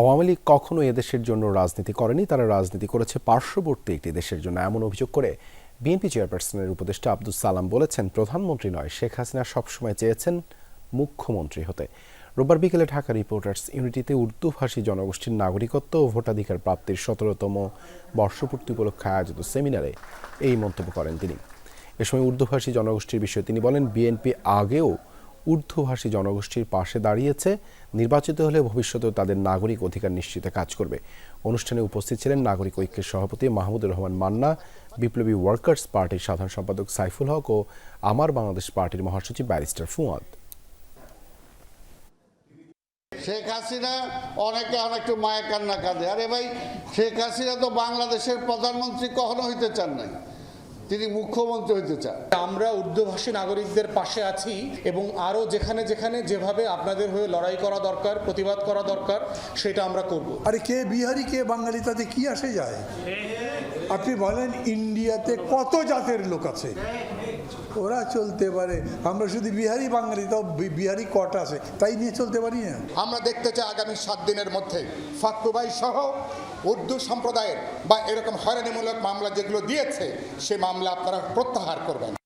আওয়ামী লীগ কখনো এদেশের জন্য রাজনীতি করেনি। তারা রাজনীতি করেছে পার্শ্ববর্তী একটি দেশের জন্য, এমন অভিযোগ করে বিএনপি চেয়ারপারসনের উপদেষ্টা আব্দুল সালাম বলেছেন, প্রধানমন্ত্রী নয়, শেখ হাসিনা সবসময় চেয়েছেন মুখ্যমন্ত্রী হতে। রোববার বিকেলে ঢাকা রিপোর্টার্স ইউনিটিতে উর্দুভাষী জনগোষ্ঠীর নাগরিকত্ব ও ভোটাধিকার প্রাপ্তির সতেরোতম বর্ষপূর্তি উপলক্ষে আয়োজিত সেমিনারে এই মন্তব্য করেন তিনি। এ সময় উর্দুভাষী জনগোষ্ঠীর বিষয়ে তিনি বলেন, বিএনপি আগেও উর্দুভাষী জনগোষ্ঠীর পাশে দাঁড়িয়েছে। নির্বাচিত হলে ভবিষ্যতেও তাদের নাগরিক অধিকার নিশ্চিতে কাজ করবে। অনুষ্ঠানে উপস্থিত ছিলেন নাগরিক ঐক্যের সভাপতি মাহমুদুর রহমান মান্না, বিপ্লবী ওয়ার্কার্স পার্টির সাধারণ সম্পাদক সাইফুল হক ও আমার বাংলাদেশ পার্টির মহাসচিব ব্যারিস্টার ফুয়াদ। শেখ হাসিনা অনেকে অনেকটু মায়া কান্না কাঁদে। আরে ভাই, শেখ হাসিনা তো বাংলাদেশের প্রধানমন্ত্রী কখনো হইতে চান নাই। তিনি মুখ্যমন্ত্রী হইতে চান। আমরা উর্দুভাষী নাগরিকদের পাশে আছি এবং আরও যেখানে যেখানে যেভাবে আপনাদের হয়ে লড়াই করা দরকার প্রতিবাদ করা দরকার সেটা আমরা করব। আরে কে বিহারি কে বাঙালি তাতে কি আসে যায়? আপনি বলেন ইন্ডিয়াতে কত জাতের লোক আছে? ওরা চলতে পারে। আমরা শুধু বিহারি বাঙালি তাও বি- বিহারি কটা আছে? তাই নিয়ে চলতে পারি না? আমরা দেখতে চাই আগামী সাত দিনের মধ্যে। ফাক্কুবাই সহ উর্দু সম্প্রদায়ের বা এরকম হয়রানিমূলক মামলা যেগুলো দিয়েছে সে মামলা আপনারা প্রত্যাহার করবেন।